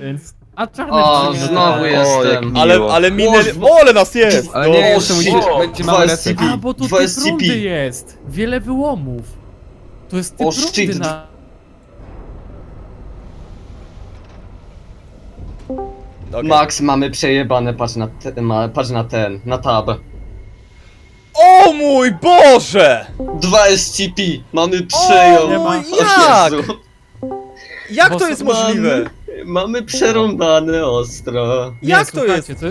Więc... A czarny O, przyjmie- znowu O, jestem. jak Ale, Miło. ale minę... O, ale nas jest! Ale No. nie, jeszcze musi, shit. będzie Dwa mały SCP. reset. A, bo tu Dwa typ SCP. rundy jest! Wiele wyłomów. To jest typ O, rundy shit. na... Okej. Max, mamy przejebane, patrz na, te, ma, patrz na ten, na tab. O mój Boże! Dwa SCP, mamy przeją. nie ma. O Jak? Jezu. Jak Bo to jest możliwe? Mamy przerąbane ostro. Nie, Jak to słuchajcie, To,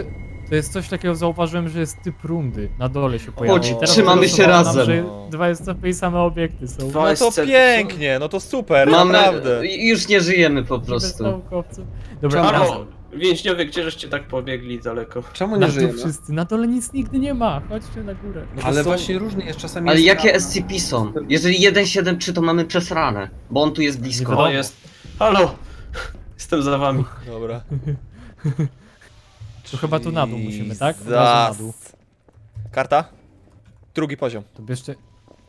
to jest coś takiego, zauważyłem, że jest typ rundy. Na dole się pojawił. Chodź, Teraz trzymamy się wylosowałem nam, razem. że Dwa SCP i same obiekty są. Dwa No to pięknie, no to super, Mamy, naprawdę. już nie żyjemy po Bez prostu. naukowców. Dobra, Czemu? razem. Halo, więźniowie, gdzie żeście tak pobiegli daleko? Czemu Na nie dół żyjemy? wszyscy. Na dole nic nigdy nie ma. Chodźcie na górę. No to Ale są- właśnie różnie jest czasami. Ale jest jakie rano. SCP są? Jeżeli 173 to mamy przesrane, bo on tu jest Nie blisko. wiadomo. O, jest. Halo! Jestem za wami. Dobra. To chyba tu na dół musimy, tak? Od razu na dół. Jesus. Karta? Drugi poziom. To bierzcie,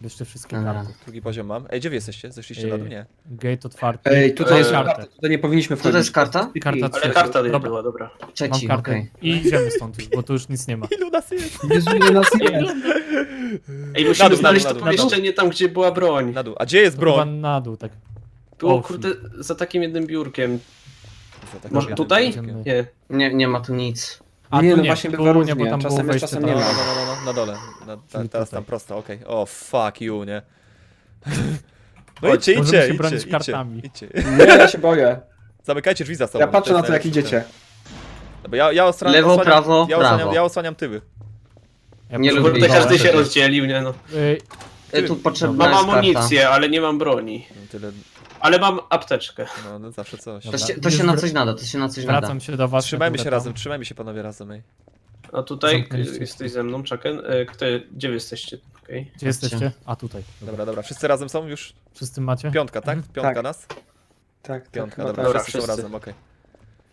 bierzcie wszystkie Dobra. karty. Drugi poziom mam. Ej, gdzie wy jesteście? Zeszliście na dół? Nie. Gate otwarty. Ej, tutaj jest karta. Tutaj nie powinniśmy Co wchodzić. to jest karta? Karta Ale trzecia. karta nie Dobra, była, dobra. mam Trzeci, kartę. okej. I idziemy stąd już, bo tu już nic nie ma. Ilu nas jest? Jezu, ile nas jest. Ej, Na musimy dół, znaleźć na to dół, na dół. pomieszczenie tam, gdzie była broń. Na dół. A gdzie jest Chyba broń? na dół, tak. Było, O, kurde, za takim jednym biurkiem. Za takim Może tutaj? Nie. Nie, nie ma tu nic. A Nie, tu no nie, właśnie tu bywa nie, różnie. bo tam Czasem było jest, czasem No, nie no, tam. ma. no, no, no, na dole. Na, ta, Czyli teraz tutaj. tam prosto, okej. O, fuck you, nie? No Chodź, idźcie, możemy idźcie, się bronić idźcie, kartami. idźcie. Nie, ja się boję. Zamykajcie drzwi za sobą. Ja patrzę na to, jak idziecie. Dobra, ja, ja osłaniam, Lewo, osłaniam, prawo, ja osłaniam, prawo. ja osłaniam tyły. Ja Nie lubię dołem. każdy się rozdzielił, nie no. Ej, E, tu potrzebna Mam jest karta. amunicję, ale nie mam broni. No tyle, Ale mam apteczkę. no, no zawsze coś. To Dobra. się, to się na coś nada, to się na coś nada. Wracam się do was. Trzymajmy się razem, trzymajmy się panowie razem, ej. A tutaj Zamknęliście. jesteś ze mną, Chucken. E, Kto, gdzie wy jesteście? Okej. Gdzie jesteście? A tutaj. Dobra, dobra, wszyscy razem są już? Wszyscy macie? Piątka, tak? Mhm. Piątka Tak. nas? Tak, Piątka, tak, dobra, Dobra, wszyscy są wszyscy. razem, okej.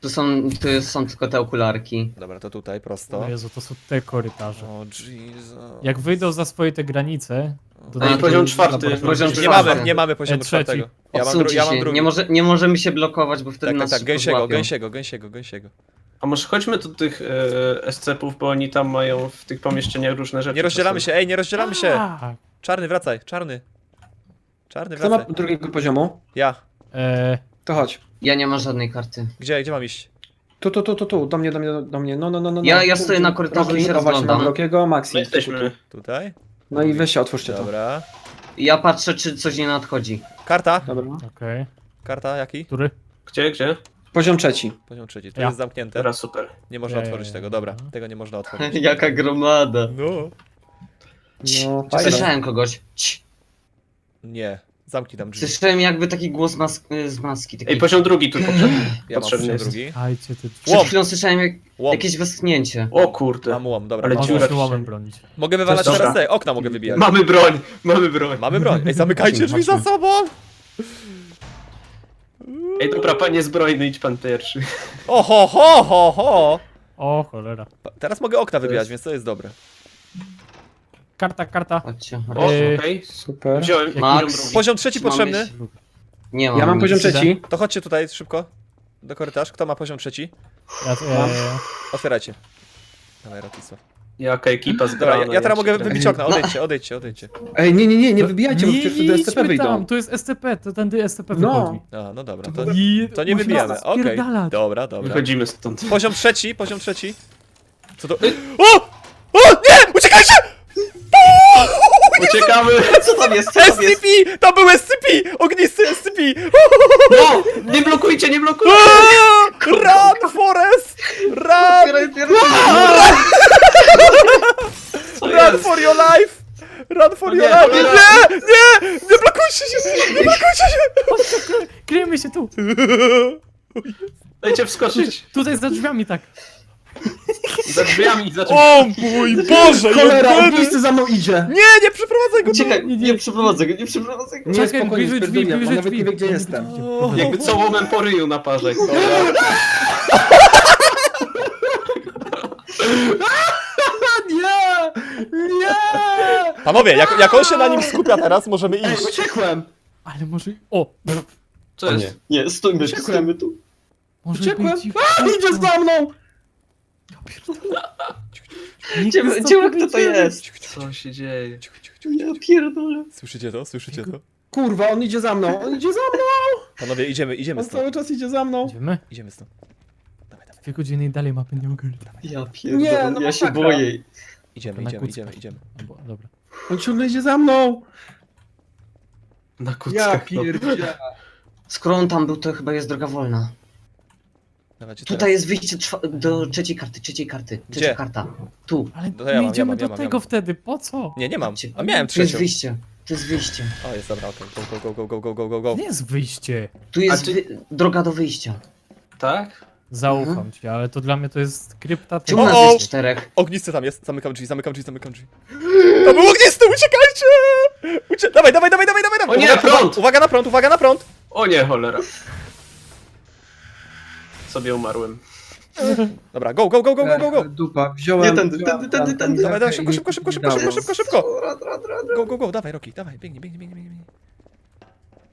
Tu są, tu są tylko te okularki. Dobra, to tutaj, prosto. O Jezu, to są te korytarze. O, Jesus. Jak wyjdą za swoje te granice, Ej, poziom czwarty. Poziom Nie czwarty. mamy, nie mamy poziomu trzeci. czwartego. Ja mam, dru Odsuńcie ja mam się, drugi. nie, może, nie możemy się blokować, bo wtedy Tak, tak, nas tak, szybko gęsiego, złapią. gęsiego, gęsiego, gęsiego. A może chodźmy do tych e, SCP-ów, bo oni tam mają w tych pomieszczeniach różne rzeczy. Nie rozdzielamy się, ej, nie rozdzielamy się! Tak. Czarny, wracaj, czarny. Czarny, Kto ma wracaj. drugiego poziomu? Ja. E, To chodź. Ja nie mam żadnej karty. Gdzie, gdzie mam iść? Tu, tu, tu, tu, tu, do mnie, do mnie, do mnie, no, no, no, no. Ja- no. ja Tu, stoję tu, na korytarzu i się Rocky, o, właśnie, rozglądam. mam Rockiego, Maxi. My jesteśmy. Tutaj? No i weźcie, otwórzcie to. Dobra. Ja patrzę, czy coś nie nadchodzi. Karta? Dobra. Okej. Karta jaki? Który? Gdzie, gdzie? Poziom trzeci. Poziom trzeci. To Ja. jest zamknięte. Teraz super. Nie można Ja, ja, otworzyć ja, tego, dobra. Tego nie można otworzyć. Jaka gromada. No. No, fajne. Słyszałem kogoś. Cii. Nie. Zamknij tam drzwi. Słyszałem jakby taki głos mas z maski. Taki... Ej, poziom drugi tu potrzebny. Ja mam potrzebny poziom jest. drugi. Ajcie ty. Przed Łom. chwilą słyszałem jak... Łom. jakieś westchnięcie. O kurde. Mam łom, dobra. Ale mam dziura się łomem bronić. Mogę wywalać Dobra. teraz te okna, mogę wybijać. Mamy broń, mamy broń. Mamy broń. Ej, zamykajcie drzwi za Chodźmy. sobą! Ej, dobra, panie zbrojny, idź pan pierwszy. O, ho, ho, ho, ho! O cholera. Pa- Teraz mogę okna wybijać, jest- więc to jest dobre. Karta, karta. Chodźcie. O, Ej. okej. Super. Wziąłem Max. Poziom trzeci Mamy- potrzebny. Nie mam Ja mam nic. poziom trzeci. To chodźcie tutaj szybko. Do korytarz. Kto ma poziom trzeci? Ja, e, Otwierajcie. Dawaj, Ratisław. Jaka ekipa Dobra, zgrana. ja, ja teraz mogę cię wybić okna. Odejdźcie, odejdźcie, odejdźcie. Ej, nie, nie, nie, nie wybijajcie, bo przecież wtedy SCP idźmy wyjdą. tam, to jest SCP, to tędy SCP No. wychodzi. A, no dobra, to, I to nie musimy wybijamy. Okej. spierdalać. Dobra, dobra. Wychodzimy stąd. Poziom trzeci, poziom trzeci. Co to? O! Nie! Uciekajcie! Uciekamy! Co tam jest? Co tam jest? SCP! To był SCP! Ognisty SCP! No! Nie blokujcie, nie blokujcie! Run, Forest! Run! Otwieraj. Co Run jest? for your life! Run for your life! Nie! Nie! Nie blokujcie się! Nie blokujcie się! Kryjemy się tu, Dajcie wskoczyć! tutaj za drzwiami tak. Za drzwiami, za drzwiami. O mój Boże! Cholera, jedyny- ognisty za mną idzie! Nie, nie przeprowadzaj go! Czekaj, Nie, nie. nie przeprowadzę go, nie przeprowadzę go. Nie, Czekaj, spokojnie, bliżej drzwi, on bliżej nawet nie wie, drzwi. gdzie jestem. O, Jakby całomem po ryju na parze. Nie! Nie! Panowie, jak, jak on się na nim skupia teraz, możemy Ej, iść. uciekłem! Ale może... O! Co jest? Nie, stójmy, stójmy tu. Może Uciekłem. być A, idzie za mną! Gdzie stąd kto to jest? Co się dzieje? Ja pierdolę. Słyszycie to? Słyszycie to? Kurwa, on idzie za mną, on idzie za mną! Panowie, idziemy, idziemy On cały stąd. czas idzie za mną. Idziemy? Idziemy stąd. Dawaj, dawaj. Dwie godziny i dalej mapy nie ogarnę. Ja pierdolę, Nie, no ja się masakra. boję. Idziemy, Na idziemy, kucka. idziemy, idziemy. Albo, dobra. On ciągle idzie za mną! Na Ja kuckach. no. pierdzielę. Skoro on tam był, to chyba jest droga wolna. Dawajcie Tutaj teraz. jest wyjście do trzeciej karty, trzeciej karty. Trzecia Gdzie? karta. Tu. Ale No to ja my mam, idziemy ja mam, do ja mam, ja tego mam. wtedy, po co? Nie, nie mam. Chodźcie. A miałem Tu jest trzecią. wyjście. Tu jest wyjście. O, jest dobra, okej. Go, go, go, go, go, go, go, go. nie jest wyjście. Tu jest ty- wy- droga do wyjścia. Tak? Zaufam Mhm. ci, ale to dla mnie to jest krypta. Czemu nas o! jest czterech? Ognisty tam jest. Zamykam drzwi, zamykam drzwi, zamykam drzwi. To był ognisty, uciekajcie! Ucie... Dawaj, dawaj, dawaj, dawaj, dawaj! O nie, Uwaga, prąd! Uwaga na prąd, uwaga na prąd! O nie, cholera. Sobie umarłem. Dobra, go, go, go, go, go, go, go! Dupa, wziąłem... Nie, tędy, wziąłem tędy, tędy, tam tędy. Dawaj, dawaj, szybko, szybko, szybko, szybko, szybko, szybko, szybko! Go, go, go, dawaj, Roki, dawaj, biegnij, biegnij, biegnij, biegnij.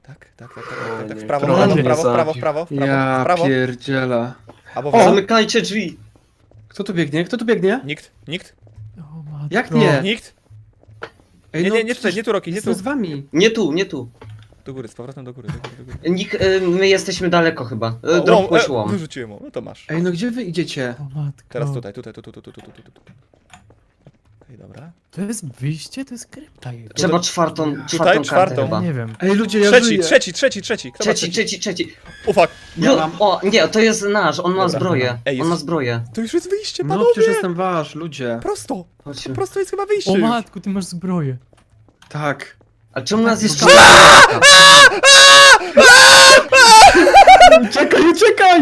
Tak, tak, tak, tak, tak, tak, nie, w prawo, w prawo, w prawo, w prawo, w prawo, w prawo, w Ja prawo. pierdzielę. Albo w O! lewo. Zamykajcie drzwi. Kto tu biegnie? Kto tu biegnie? Nikt, nikt. Jak nie? nikt. Ej, Nie, no, nie, nie tutaj, nie tu, Roki, nie tu. Jestem z wami. Nie tu, nie tu. Do góry, z powrotem do góry, do góry, do góry. Nik, y, my jesteśmy daleko chyba. O, Drop e, wyrzuciłem mu, no to masz. Ej, no gdzie wy idziecie? Matko. Teraz tutaj, tutaj, tutaj, tutaj, tutaj, tutaj, tutaj. Okej, dobra. To jest wyjście, to jest krypta jego. Trzeba czwartą, czwartą kartę czwartą. chyba. Nie wiem. Ej, ludzie, ja Trzeci, trzeci, trzeci, trzeci. Kto ma Trzeci, trzeci, trzeci. O no, Ja No, mam. o, nie, to jest nasz, on ma Dobra. zbroję. Ej, On ma zbroję. to już jest wyjście, No panowie! przecież jestem wasz, ludzie. Prosto, Chodźcie. prosto jest chyba wyjście już. matku, ty masz zbroję. Tak. A czemu nas jest Uciekaj, uciekaj!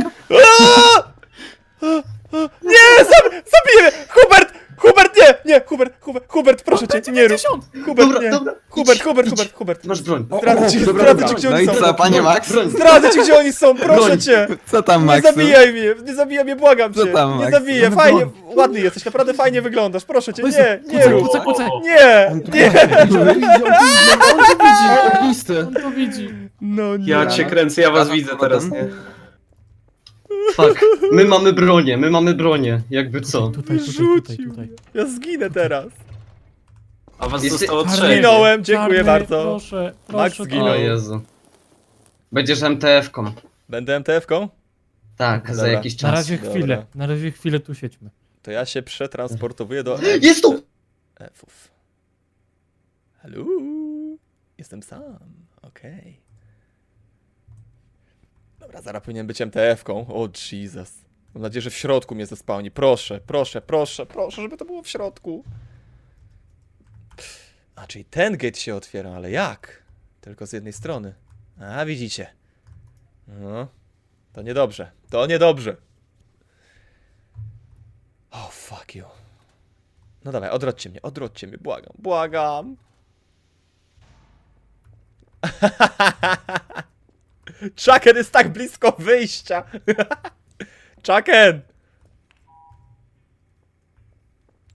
Nie, zab zabiję! Hubert! Hubert, nie! Nie, Hubert, Hubert, Hubert, proszę cię, nie rób. Hubert, Dobra, nie. dobra, Hubert, Hubert. Hubert, Hubert. Masz broń. Zdradzę ci, dobra, zdradzę ci, gdzie No oni i są. co, panie Max? Broń. Zdradzę ci, gdzie oni są, proszę Broń. cię! Co tam, Nie Max? zabijaj mnie, nie zabijaj mnie, błagam Co cię. tam, Nie Max? zabiję, No fajnie, broń. ładny jesteś, naprawdę fajnie wyglądasz, proszę cię, Jezu, nie, nie rób. kucaj, kucaj. Nie, nie. idzie, on to widzi. No nie. Ja cię kręcę, ja was widzę teraz, nie? Fuck. My mamy bronię, my mamy bronię. Jakby co. Tutaj, tutaj, tutaj, Wyrzucił tutaj. Ja zginę teraz. A was Jest- zostało trzech. Zginąłem, dziękuję Czarny, bardzo. Proszę, Max proszę. zginął. O Jezu. Będziesz MTF-ką. Będę MTF-ką? Tak, za Dobra. jakiś Na czas. razie Dobra. chwilę, na razie chwilę tu siedźmy. To ja się przetransportowuję do Jest tu! F-ów. Halo? Jestem sam. Okej. Dobra, zaraz powinien być MTF-ką. O Jesus. Mam nadzieję, że w środku mnie zespałni. Proszę, proszę, proszę, proszę, żeby to było w środku. A, czyli ten gate się otwiera, ale jak? Tylko z jednej strony. A, widzicie. No. To niedobrze. To niedobrze. Oh, fuck you. No dawaj, odrodźcie mnie, odrodźcie mnie, błagam, błagam. Chucken jest tak blisko wyjścia. Chucken!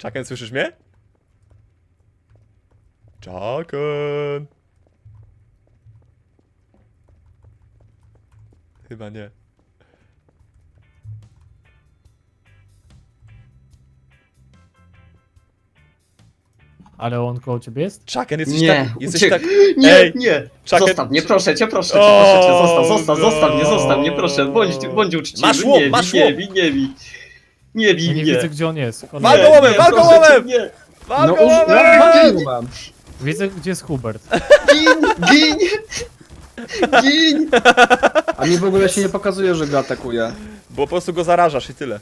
Chucken, słyszysz mnie? Chucken! Chyba nie. Ale on koło ciebie jest? Chucken, jesteś Nie, tak... Jesteś uciek- tak... Nie, Ej, nie! Chucken- Zostaw mnie, proszę cię, proszę cię, proszę cię, zostaw, zostaw, zostaw mnie, zostaw mnie, proszę, bądź, bądź uczciwy, Masz łom, nie bij, masz nie łom. bij, nie bij, nie Ja bij nie mnie. widzę gdzie on jest. On Wal Nie, go łomem, nie, wal go proszę cię, łomem! Nie, No, go uż- łomem! Widzę gdzie jest Hubert. gin, gin, gin. A mi w ogóle się nie pokazuje, że go atakuje. Bo po prostu go zarażasz i tyle.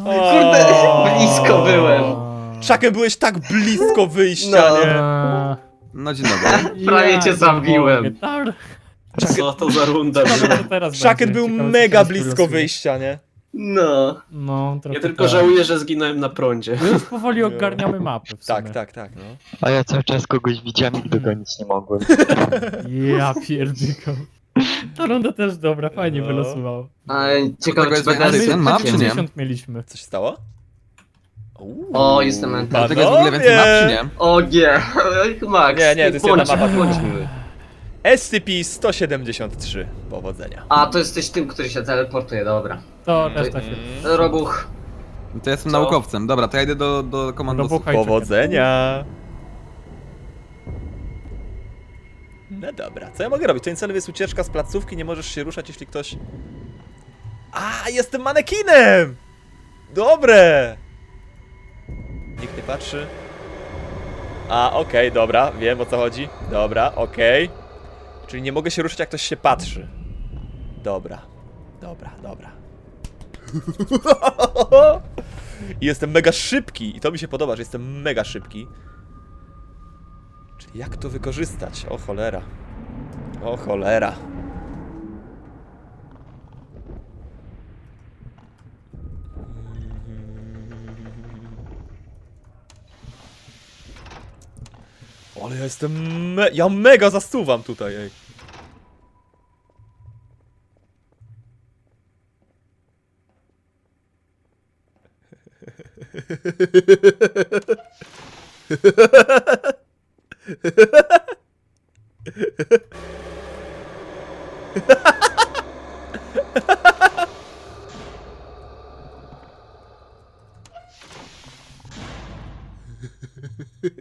O. Kurde, blisko byłem. Chucken, byłeś tak blisko wyjścia, No. nie? Eee, No dzień dobry. Prawie ja cię nie zabiłem. mogę. Co to za runda była? teraz będzie. był Ciekawe, co mega teraz blisko wylosuje. wyjścia, nie? No. No, trochę Ja tylko tak. żałuję, że zginąłem na prądzie. My już powoli ogarniamy mapę w sumie. Tak, tak, tak, no. A ja cały czas kogoś widziałem i dogonić nie mogłem. Ja pierdykam. Ta runda też dobra, fajnie No. wylosowało. A ciekawe, czy jest będę... Ale ten map, czy nie? 50 mieliśmy. Co się stało? Uuu, O, jestem mental. Dlatego jest w ogóle więcej map, czy nie? O nie, Max. Nie, nie, to jest bądź, jedna mapa. bądź miły. SCP-173. Powodzenia. A, to jesteś tym, który się teleportuje, dobra. To reszta się... Robuch. To jestem Co? naukowcem. Dobra, to ja idę do, do komandosu. Robucha i czekaj. Powodzenia! No dobra, co ja mogę robić? Twoim celem jest ucieczka z placówki, nie możesz się ruszać, jeśli ktoś... A, jestem manekinem! Dobre! Nikt nie patrzy. A, okej, dobra, wiem o co chodzi. Dobra, okej. Czyli nie mogę się ruszyć, jak ktoś się patrzy. Dobra, dobra, dobra. I jestem mega szybki i to mi się podoba, że jestem mega szybki. Czyli jak to wykorzystać? O cholera. O cholera. Ale ja jestem me ja mega zasuwam tutaj, ej.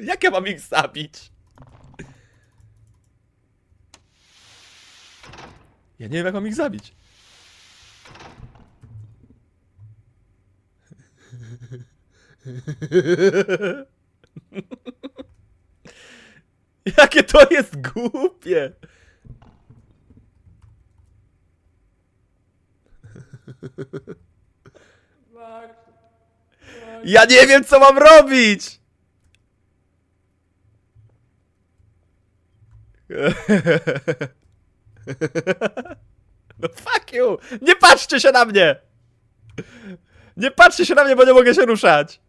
Jak ja mam ich zabić? Ja nie wiem, jak mam ich zabić. Jakie to jest głupie! Ja nie wiem, co mam robić! No fuck you! Nie patrzcie się na mnie! Nie patrzcie się na mnie, bo nie mogę się ruszać!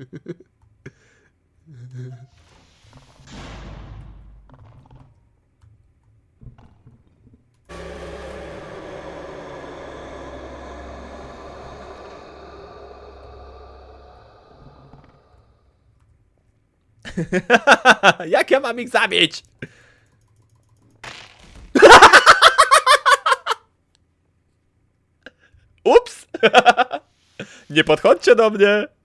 Jak ja mam ich zabić? Ups! Nie podchodźcie do mnie!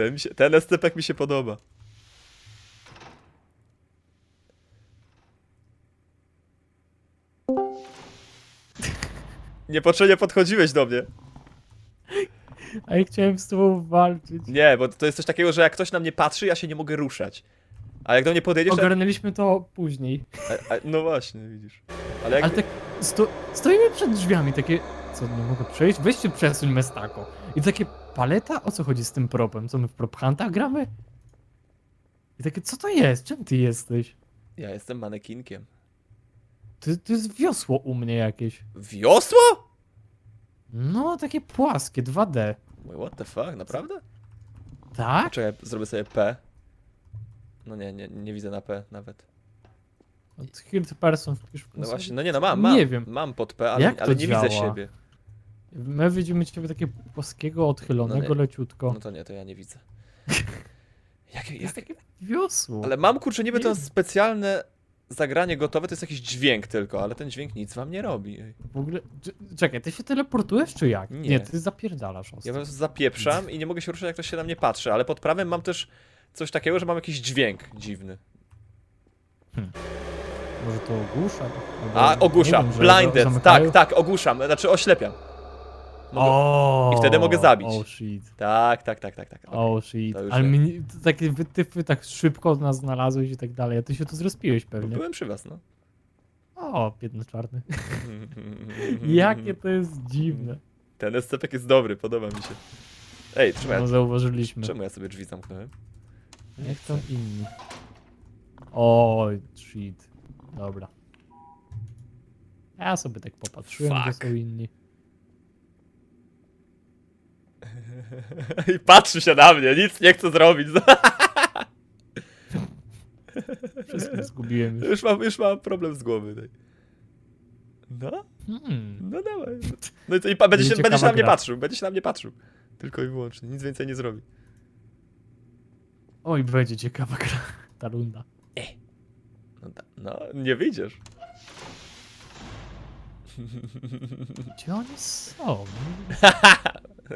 Ten, się, ten SCP mi się podoba. Niepotrzebnie podchodziłeś do mnie. A ja chciałem z tobą walczyć. Nie, bo to jest coś takiego, że jak ktoś na mnie patrzy, ja się nie mogę ruszać. A jak do mnie podjedziesz, to... Ogarnęliśmy to później. a, a, no właśnie, widzisz. Ale jak... Ale tak sto, stoimy przed drzwiami, takie... Co, nie mogę przejść? Weźcie przesuń Mestako. I takie, paleta? O co chodzi z tym propem? Co, my w prop hunta gramy? I takie, co to jest? Czym ty jesteś? Ja jestem manekinkiem. To, to jest wiosło u mnie jakieś. Wiosło? No, takie płaskie, 2D. Wait, what the fuck, naprawdę? Tak? Czekaj, zrobię sobie P. No nie, nie, nie widzę na P nawet. Od Hilt Person wpisz w No sobie. właśnie, no nie no mam, mam. Nie wiem. Mam pod P, ale, Jak to ale nie widzę działa? siebie. My widzimy ciebie takie płaskiego, odchylonego, No nie. leciutko. No to nie, to ja nie widzę. Jak, To jak, jest takie wiosło. ale mam kurczę niby to Nie. specjalne zagranie gotowe, to jest jakiś dźwięk tylko, ale ten dźwięk nic wam nie robi. Ej. W ogóle... Cz- Czekaj, ty się teleportujesz czy jak? Nie. ty zapierdalasz Ja ostro. po prostu zapieprzam i nie mogę się ruszyć, jak ktoś się na mnie patrzy, ale pod prawem mam też coś takiego, że mam jakiś dźwięk dziwny. Może to ogłusza? Albo, A, nie ogłuszam, wiem, że blinded, zamykają? tak, tak, ogłuszam, znaczy oślepiam. Mogę... O, I wtedy mogę zabić. Oh shit. Tak, tak, tak, tak, tak. okej. Oh shit. To już Ale mnie, to takie wytypy tak szybko nas znalazłeś i tak dalej, a ty się tu zrespiłeś pewnie. Byłem przy was, no. O, biedny czarny. Jakie to jest dziwne. Ten SCP jest dobry, podoba mi się. Ej, czemu ja, No zauważyliśmy. czemu ja sobie drzwi zamknąłem? Jak tam inni? Oj, shit. Dobra. Ja sobie tak popatrzyłem, gdzie Fuck. są inni. I patrzy się na mnie, nic nie chce zrobić. Wszystko zgubiłem już. Już mam, już mam problem z głowy. No, Hmm. no dawaj. No i, i pa, będzie, się, Będzie się na mnie gra. patrzył, będzie się na mnie patrzył. Tylko i wyłącznie, nic więcej nie zrobi. Oj, będzie ciekawa gra. Ta runda. No, da- no nie wyjdziesz. Gdzie oni są?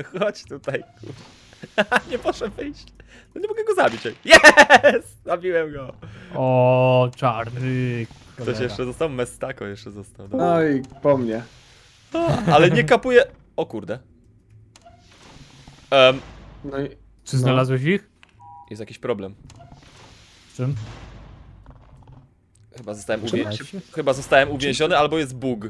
Chodź tutaj, kurwa. nie proszę wyjść. No nie mogę go zabić. Jest! Zabiłem go. O, czarny. Ktoś cholera. jeszcze został? Mestako jeszcze został. Dobra. No i po mnie. Ale nie kapuje. O kurde. Em, No i... Czy znalazłeś ich? jest jakiś problem. Z czym? Chyba zostałem, uwię... Przepraszam. Chyba zostałem uwięziony, albo jest bug.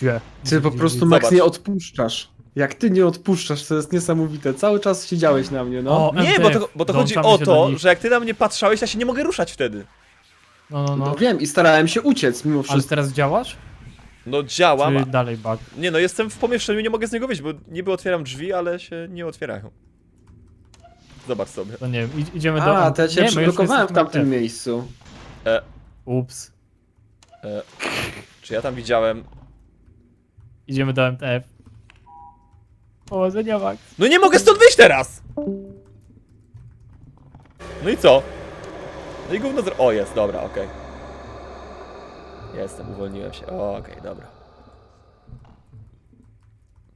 Gdzie? Ty po prostu, Max, Zobacz. nie odpuszczasz. Jak ty nie odpuszczasz, to jest niesamowite. Cały czas siedziałeś na mnie, no. O, Nie, bo to, bo to chodzi dołączamy o się do to, nich. że jak ty na mnie patrzałeś, ja się nie mogę ruszać wtedy. No, no, No no. wiem i starałem się uciec mimo Ale wszystko. teraz działasz? No działam. Czy dalej bug? Nie no, jestem w pomieszczeniu, nie mogę z niego wyjść, bo niby otwieram drzwi, ale się nie otwierają. Zobacz sobie. To nie wiem, idziemy do... A, to ja cię Nie, my już przyblokowałem w jesteśmy tamtym miejscu. Ups. Czy ja tam widziałem... Idziemy do MTF. Powodzenia, Max. No nie mogę stąd wyjść teraz! No i co? No i gówno zro... O, jest, dobra, okej. Jestem, uwolniłem się. O, okej, dobra.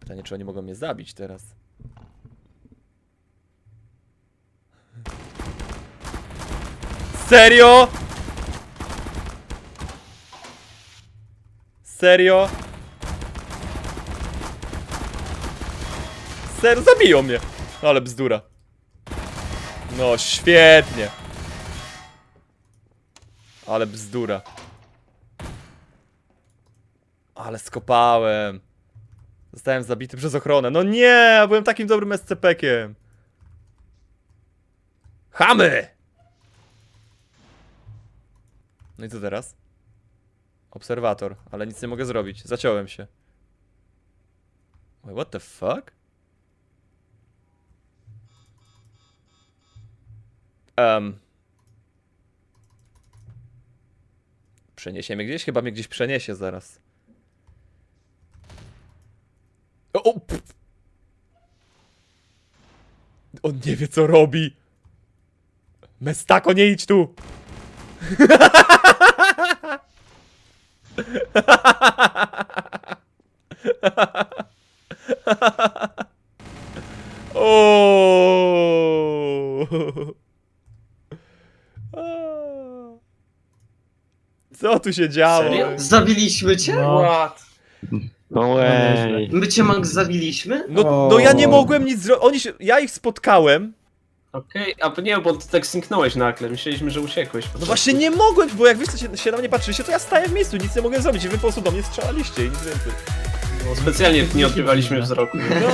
Pytanie, czy oni mogą mnie zabić teraz? Serio? Serio? Serio, zabiją mnie! Ale bzdura. No, świetnie. Ale bzdura. Ale skopałem. Zostałem zabity przez ochronę. No nie, byłem takim dobrym SCP-kiem. Chamy! No i co teraz? Obserwator, ale nic nie mogę zrobić. Zaciąłem się. What the fuck? Um. Przeniesie mnie gdzieś? Chyba mnie gdzieś przeniesie zaraz. O, o. On nie wie co robi. Mestako, nie idź tu! O! Co tu się działo? Serio? Zabiliśmy cię? No, What? No way. My cię, Max, zabiliśmy? No, no ja nie mogłem nic zrobić. Oni się, ja ich spotkałem. Okej, a nie, bo ty tak zniknąłeś nagle, myśleliśmy, że uciekłeś. No właśnie nie mogłem, bo jak wy się, się na mnie patrzyliście, to ja stałem w miejscu, nic nie mogłem zrobić i wy po prostu do mnie strzelaliście i nic więcej. Specjalnie nie odbywaliśmy wzroku. No.